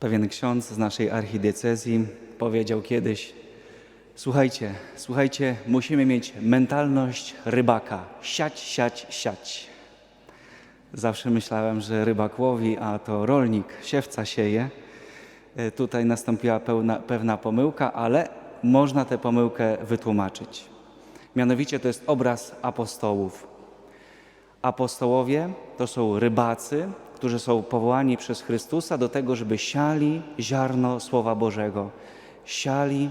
Pewien ksiądz z naszej archidiecezji powiedział kiedyś: Słuchajcie, słuchajcie, musimy mieć mentalność rybaka. Siać, siać, siać. Zawsze myślałem, że rybak łowi, a to rolnik, siewca sieje. E, Tutaj nastąpiła pełna, pewna pomyłka, ale można tę pomyłkę wytłumaczyć. Mianowicie to jest obraz apostołów. Apostołowie to są rybacy, którzy są powołani przez Chrystusa do tego, żeby siali ziarno Słowa Bożego, siali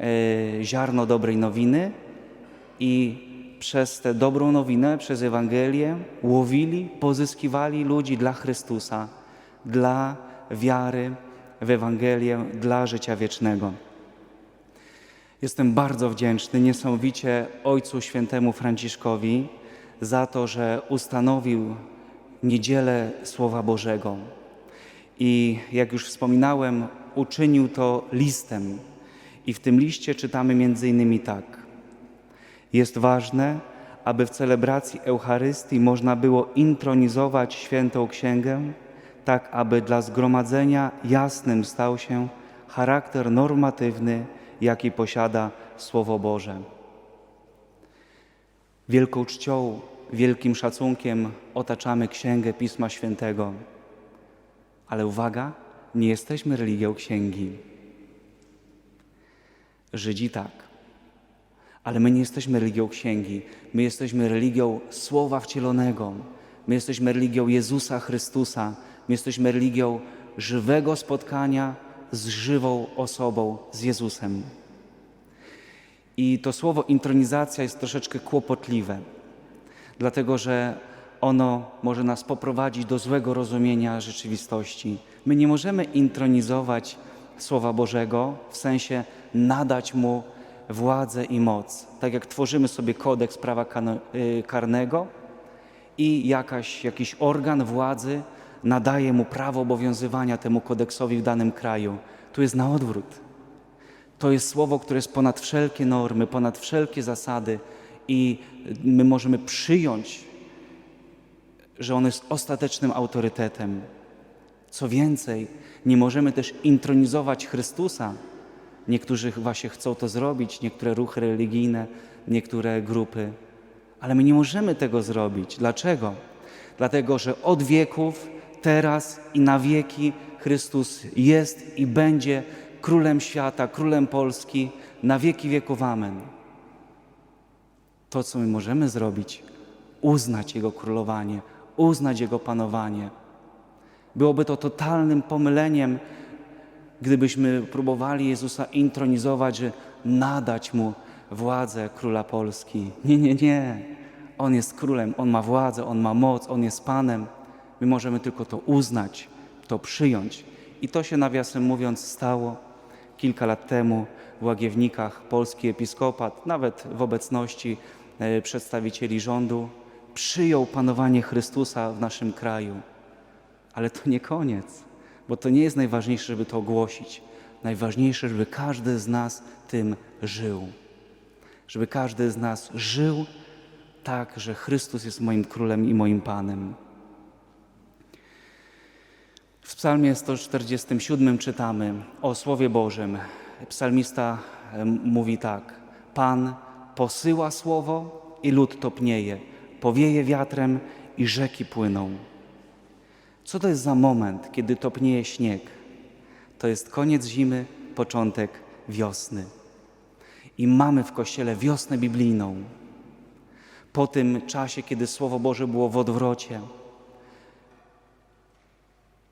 e, ziarno dobrej nowiny i przez tę dobrą nowinę, przez Ewangelię łowili, pozyskiwali ludzi dla Chrystusa, dla wiary w Ewangelię, dla życia wiecznego. Jestem bardzo wdzięczny niesamowicie Ojcu Świętemu Franciszkowi za to, że ustanowił niedzielę Słowa Bożego. I jak już wspominałem, uczynił to listem. I w tym liście czytamy między innymi tak. Jest ważne, aby w celebracji Eucharystii można było intronizować świętą księgę, tak aby dla zgromadzenia jasnym stał się charakter normatywny, jaki posiada Słowo Boże. Wielką czcią, wielkim szacunkiem otaczamy Księgę Pisma Świętego. Ale uwaga, nie jesteśmy religią księgi. Żydzi tak. Ale my nie jesteśmy religią księgi. My jesteśmy religią Słowa Wcielonego. My jesteśmy religią Jezusa Chrystusa. My jesteśmy religią żywego spotkania z żywą osobą, z Jezusem. I to słowo intronizacja jest troszeczkę kłopotliwe, dlatego że ono może nas poprowadzić do złego rozumienia rzeczywistości. My nie możemy intronizować Słowa Bożego w sensie nadać mu władzę i moc. Tak jak tworzymy sobie kodeks prawa y, karnego i jakaś, jakiś organ władzy nadaje mu prawo obowiązywania temu kodeksowi w danym kraju. Tu jest na odwrót. To jest słowo, które jest ponad wszelkie normy, ponad wszelkie zasady i my możemy przyjąć, że ono jest ostatecznym autorytetem. Co więcej, nie możemy też intronizować Chrystusa. Niektórzy właśnie chcą to zrobić, niektóre ruchy religijne, niektóre grupy, ale my nie możemy tego zrobić. Dlaczego? Dlatego, że od wieków, teraz i na wieki Chrystus jest i będzie królem świata, królem Polski, na wieki wieków. Amen. To, co my możemy zrobić, uznać Jego królowanie, uznać Jego panowanie. Byłoby to totalnym pomyleniem, gdybyśmy próbowali Jezusa intronizować, że nadać Mu władzę króla Polski. Nie, nie, nie. On jest królem, On ma władzę, On ma moc, On jest Panem. My możemy tylko to uznać, to przyjąć. I to się nawiasem mówiąc stało kilka lat temu w Łagiewnikach. Polski episkopat, nawet w obecności przedstawicieli rządu, przyjął panowanie Chrystusa w naszym kraju. Ale to nie koniec, bo to nie jest najważniejsze, żeby to ogłosić. Najważniejsze, żeby każdy z nas tym żył. Żeby każdy z nas żył tak, że Chrystus jest moim królem i moim Panem. W Psalmie 147 czytamy o Słowie Bożym. Psalmista em, mówi tak: Pan posyła słowo i lud topnieje, powieje wiatrem i rzeki płyną. Co to jest za moment, kiedy topnieje śnieg? To jest koniec zimy, początek wiosny. I mamy w kościele wiosnę biblijną. Po tym czasie, kiedy Słowo Boże było w odwrocie,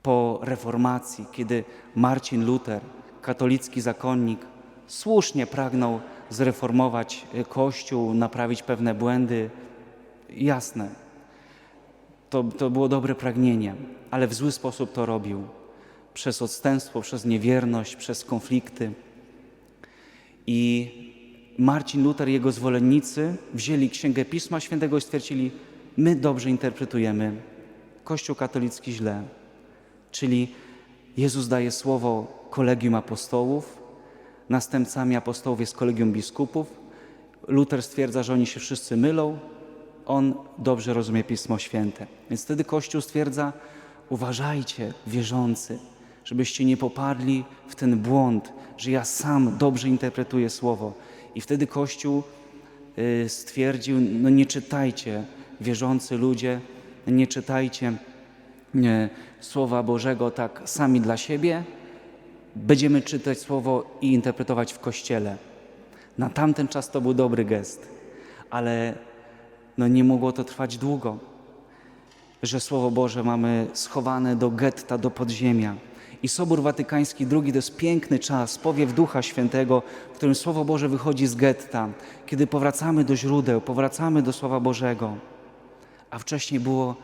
po reformacji, kiedy Marcin Luther, katolicki zakonnik, słusznie pragnął zreformować e, Kościół, naprawić pewne błędy, jasne, to, to było dobre pragnienie, ale w zły sposób to robił. Przez odstępstwo, przez niewierność, przez konflikty. I Marcin Luther i jego zwolennicy wzięli Księgę Pisma Świętego i stwierdzili, my dobrze interpretujemy, Kościół katolicki źle. Czyli Jezus daje słowo kolegium apostołów, następcami apostołów jest kolegium biskupów. Luther stwierdza, że oni się wszyscy mylą, on dobrze rozumie Pismo Święte. Więc wtedy Kościół stwierdza, uważajcie, wierzący, żebyście nie popadli w ten błąd, że ja sam dobrze interpretuję słowo. I wtedy Kościół y, stwierdził: No nie czytajcie, wierzący ludzie, nie czytajcie nie, Słowa Bożego tak sami dla siebie. Będziemy czytać Słowo i interpretować w kościele. Na tamten czas to był dobry gest, ale no nie mogło to trwać długo, że Słowo Boże mamy schowane do getta, do podziemia. I Sobór Watykański II to jest piękny czas, powiew Ducha Świętego, w którym Słowo Boże wychodzi z getta, kiedy powracamy do źródeł, powracamy do Słowa Bożego. A wcześniej było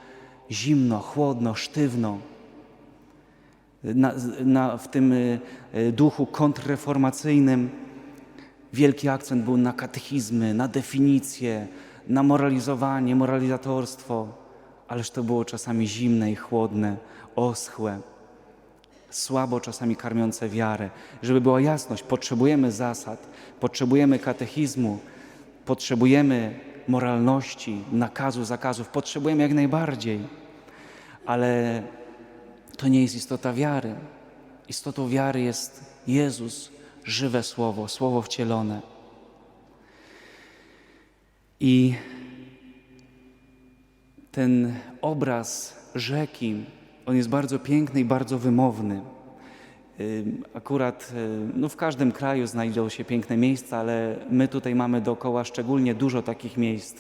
zimno, chłodno, sztywno. Na, na, w tym y, y, duchu kontrreformacyjnym. Wielki akcent był na katechizmy, na definicje, na moralizowanie, moralizatorstwo, ależ to było czasami zimne i chłodne, oschłe, słabo czasami karmiące wiarę. Żeby była jasność, potrzebujemy zasad, potrzebujemy katechizmu, potrzebujemy moralności, nakazu, zakazów, potrzebujemy jak najbardziej, ale to nie jest istota wiary. Istotą wiary jest Jezus, żywe Słowo, Słowo wcielone. I ten obraz rzeki, on jest bardzo piękny i bardzo wymowny. Ym, Akurat y, no w każdym kraju znajdą się piękne miejsca, ale my tutaj mamy dookoła szczególnie dużo takich miejsc.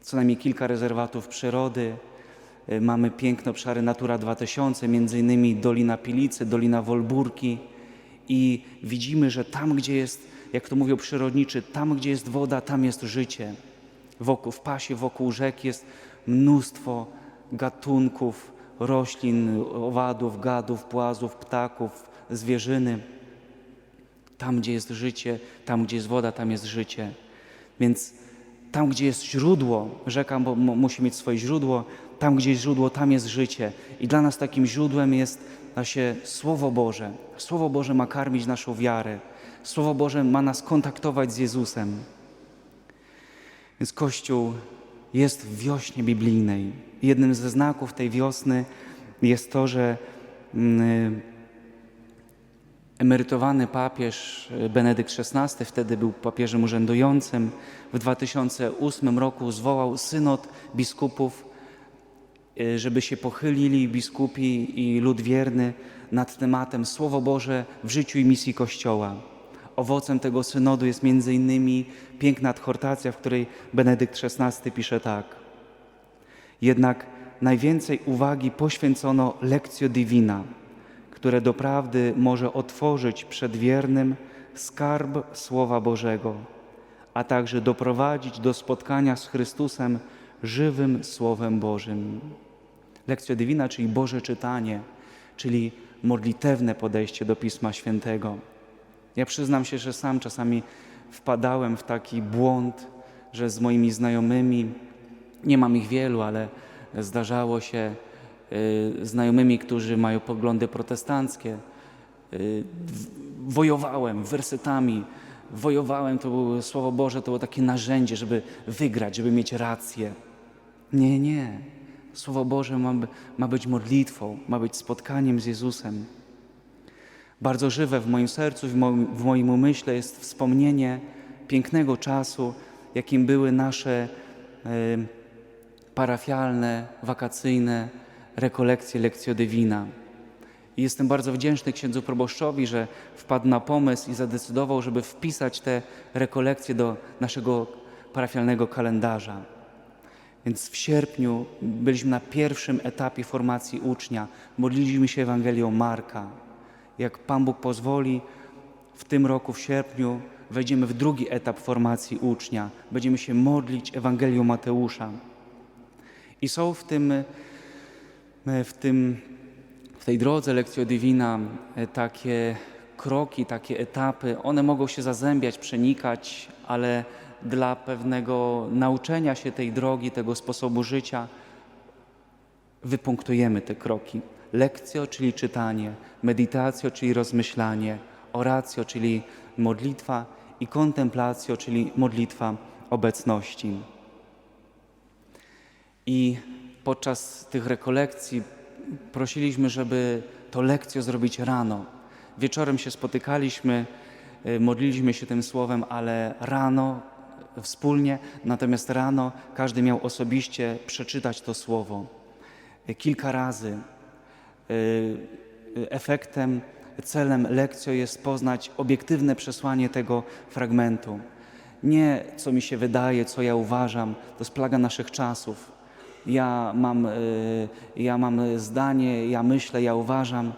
Co najmniej kilka rezerwatów przyrody. Y, Mamy piękne obszary Natura 2000, między innymi Dolina Pilicy, Dolina Wolburki. I widzimy, że tam, gdzie jest, jak to mówią przyrodniczy, tam, gdzie jest woda, tam jest życie. Wokół, w pasie wokół rzek jest mnóstwo gatunków roślin, owadów, gadów, płazów, ptaków, zwierzyny. Tam, gdzie jest życie, tam, gdzie jest woda, tam jest życie. Więc tam, gdzie jest źródło, rzeka musi mieć swoje źródło, tam, gdzie jest źródło, tam jest życie. I dla nas takim źródłem jest nasze Słowo Boże. Słowo Boże ma karmić naszą wiarę. Słowo Boże ma nas kontaktować z Jezusem. Więc Kościół jest w wiośnie biblijnej. Jednym ze znaków tej wiosny jest to, że mm, emerytowany papież Benedykt XVI, wtedy był papieżem urzędującym, w 2008 roku zwołał synod biskupów, żeby się pochylili biskupi i lud wierny nad tematem Słowo Boże w życiu i misji Kościoła. Owocem tego synodu jest między innymi piękna adhortacja, w której Benedykt XVI pisze tak. Jednak najwięcej uwagi poświęcono lekcjo divina, które doprawdy może otworzyć przed wiernym skarb Słowa Bożego, a także doprowadzić do spotkania z Chrystusem żywym Słowem Bożym. Lekcja divina, czyli Boże czytanie, czyli modlitewne podejście do Pisma Świętego. Ja przyznam się, że sam czasami wpadałem w taki błąd, że z moimi znajomymi, nie mam ich wielu, ale zdarzało się y, znajomymi, którzy mają poglądy protestanckie. Y, wojowałem wersetami, wojowałem, to było Słowo Boże, to było takie narzędzie, żeby wygrać, żeby mieć rację. Nie, nie. Słowo Boże ma, ma być modlitwą, ma być spotkaniem z Jezusem. Bardzo żywe w moim sercu, w moim, w moim umyśle jest wspomnienie pięknego czasu, jakim były nasze e, parafialne, wakacyjne rekolekcje Lectio Divina. I jestem bardzo wdzięczny księdzu proboszczowi, że wpadł na pomysł i zadecydował, żeby wpisać te rekolekcje do naszego parafialnego kalendarza. Więc w sierpniu byliśmy na pierwszym etapie formacji ucznia. Modliliśmy się Ewangelią Marka. Jak Pan Bóg pozwoli, w tym roku, w sierpniu, wejdziemy w drugi etap formacji ucznia. Będziemy się modlić Ewangelią Mateusza. I są w tym, e, w tym, w tej drodze Lectio Divina e, takie kroki, takie etapy. One mogą się zazębiać, przenikać, ale dla pewnego nauczenia się tej drogi, tego sposobu życia, wypunktujemy te kroki. Lekcjo, czyli czytanie, meditacjo, czyli rozmyślanie, oracjo, czyli modlitwa i kontemplacjo, czyli modlitwa obecności. I podczas tych rekolekcji prosiliśmy, żeby to lekcję zrobić rano. Wieczorem się spotykaliśmy, y, modliliśmy się tym słowem, ale rano wspólnie, natomiast rano każdy miał osobiście przeczytać to słowo. Kilka razy. Y, y, Efektem, celem lekcji jest poznać obiektywne przesłanie tego fragmentu. Nie co mi się wydaje, co ja uważam, to jest plaga naszych czasów. Ja mam, y, ja mam zdanie, ja myślę, ja uważam.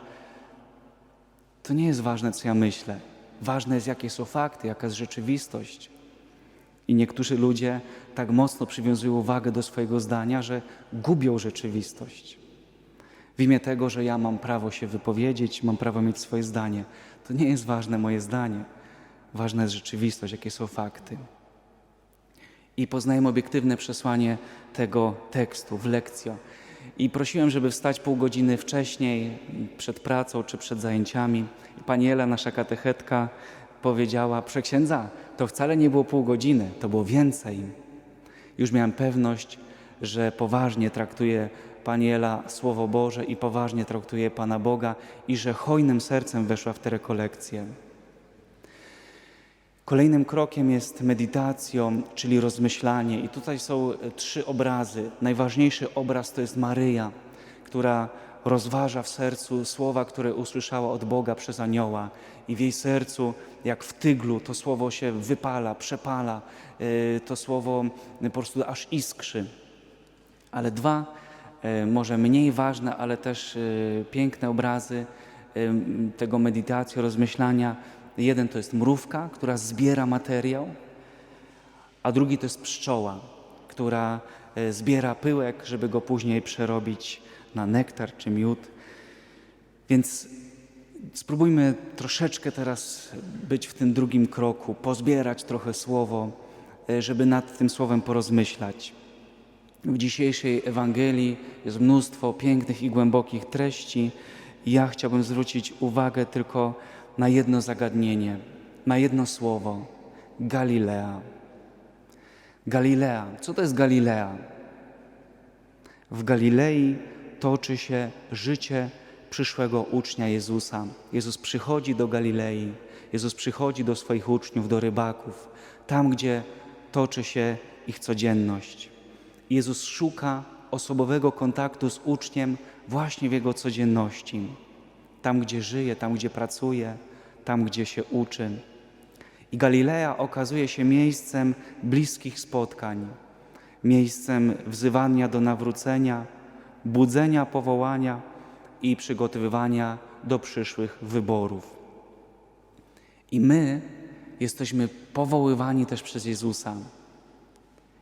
To nie jest ważne, co ja myślę. Ważne jest, jakie są fakty, jaka jest rzeczywistość. I niektórzy ludzie tak mocno przywiązują uwagę do swojego zdania, że gubią rzeczywistość. W imię tego, że ja mam prawo się wypowiedzieć, mam prawo mieć swoje zdanie. To nie jest ważne moje zdanie. Ważna jest rzeczywistość, jakie są fakty. I poznajemy obiektywne przesłanie tego tekstu w lekcjo. I prosiłem, żeby wstać pół godziny wcześniej, przed pracą czy przed zajęciami. I pani Ela, nasza katechetka, powiedziała, przeksiędza, to wcale nie było pół godziny, to było więcej. Już miałem pewność, że poważnie traktuje Pani Ela Słowo Boże i poważnie traktuje Pana Boga i że hojnym sercem weszła w te rekolekcje. Kolejnym krokiem jest medytacją, czyli rozmyślanie. I tutaj są trzy obrazy. Najważniejszy obraz to jest Maryja, która rozważa w sercu słowa, które usłyszała od Boga przez anioła. I w jej sercu, jak w tyglu, to słowo się wypala, przepala, e, to słowo po prostu aż iskrzy. Ale dwa, e, może mniej ważne, ale też e, piękne obrazy tego medytacji, rozmyślania. Jeden to jest mrówka, która zbiera materiał, a drugi to jest pszczoła, która zbiera pyłek, żeby go później przerobić na nektar czy miód. Więc spróbujmy troszeczkę teraz być w tym drugim kroku, pozbierać trochę słowo, e, żeby nad tym słowem porozmyślać. W dzisiejszej Ewangelii jest mnóstwo pięknych i głębokich treści. Ja chciałbym zwrócić uwagę tylko na jedno zagadnienie, na jedno słowo Galilea. Galilea. Co to jest Galilea? W Galilei toczy się życie przyszłego ucznia Jezusa. Jezus przychodzi do Galilei, Jezus przychodzi do swoich uczniów, do rybaków, tam gdzie toczy się ich codzienność. Jezus szuka osobowego kontaktu z uczniem właśnie w jego codzienności. Tam, gdzie żyje, tam, gdzie pracuje, tam, gdzie się uczy. I Galilea okazuje się miejscem bliskich spotkań, miejscem wzywania do nawrócenia, budzenia powołania i przygotowywania do przyszłych wyborów. I my jesteśmy powoływani też przez Jezusa.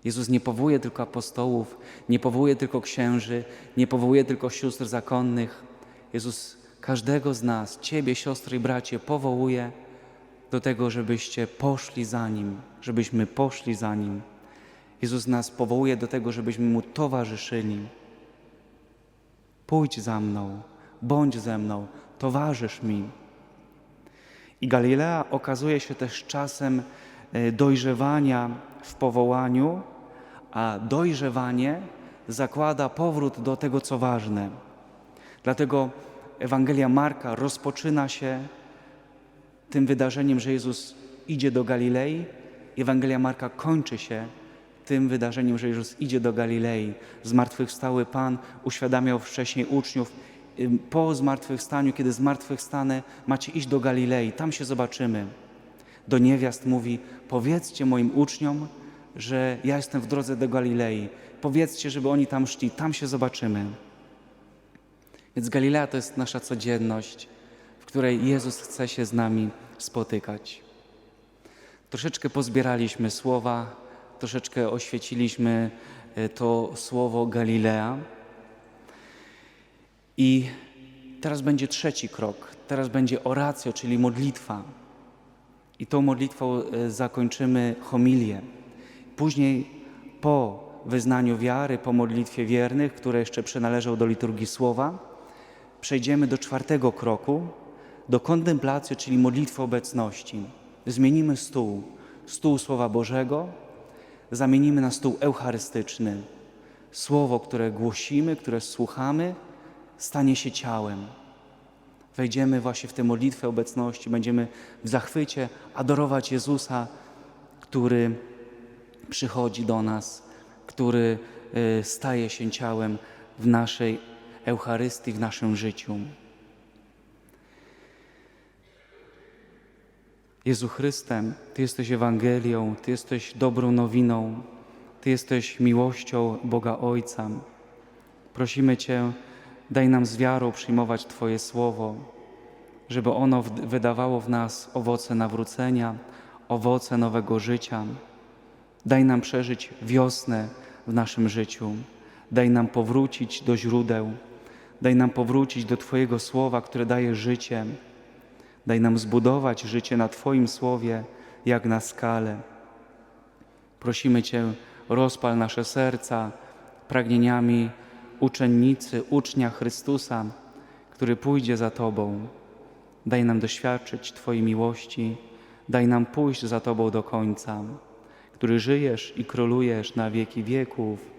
Jezus nie powołuje tylko apostołów, nie powołuje tylko księży, nie powołuje tylko sióstr zakonnych. Jezus każdego z nas, Ciebie, siostry i bracie, powołuje do tego, żebyście poszli za Nim, żebyśmy poszli za Nim. Jezus nas powołuje do tego, żebyśmy Mu towarzyszyli. Pójdź za mną, bądź ze mną, towarzysz mi. I Galilea okazuje się też czasem e, dojrzewania w powołaniu, a dojrzewanie zakłada powrót do tego, co ważne. Dlatego Ewangelia Marka rozpoczyna się tym wydarzeniem, że Jezus idzie do Galilei. Ewangelia Marka kończy się tym wydarzeniem, że Jezus idzie do Galilei. Zmartwychwstały Pan uświadamiał wcześniej uczniów, po zmartwychwstaniu, kiedy zmartwychwstanę, macie iść do Galilei, tam się zobaczymy. Do niewiast mówi, powiedzcie moim uczniom, że ja jestem w drodze do Galilei. Powiedzcie, żeby oni tam szli, tam się zobaczymy. Więc Galilea to jest nasza codzienność, w której Jezus chce się z nami spotykać. Troszeczkę pozbieraliśmy słowa, troszeczkę oświeciliśmy e, to słowo Galilea. I teraz będzie trzeci krok. Teraz będzie oracja, czyli modlitwa. I tą modlitwą e, zakończymy homilię. Później po wyznaniu wiary, po modlitwie wiernych, które jeszcze przynależą do liturgii słowa, przejdziemy do czwartego kroku, do kontemplacji, czyli modlitwy obecności. Zmienimy stół, stół Słowa Bożego, zamienimy na stół eucharystyczny. Słowo, które głosimy, które słuchamy, stanie się ciałem. wejdziemy właśnie w tę modlitwę obecności, będziemy w zachwycie adorować Jezusa, który przychodzi do nas, który y, staje się ciałem w naszej Eucharystii, w naszym życiu. Jezu Chrystem, Ty jesteś Ewangelią, Ty jesteś dobrą nowiną, Ty jesteś miłością Boga Ojca. Prosimy Cię, daj nam z wiarą przyjmować Twoje słowo, żeby ono wydawało w nas owoce nawrócenia, owoce nowego życia. Daj nam przeżyć wiosnę w naszym życiu. Daj nam powrócić do źródeł. Daj nam powrócić do Twojego słowa, które daje życie. Daj nam zbudować życie na Twoim słowie, jak na skale. Prosimy Cię, rozpal nasze serca pragnieniami uczennicy, ucznia Chrystusa, który pójdzie za Tobą. Daj nam doświadczyć Twojej miłości, daj nam pójść za Tobą do końca, który żyjesz i królujesz na wieki wieków.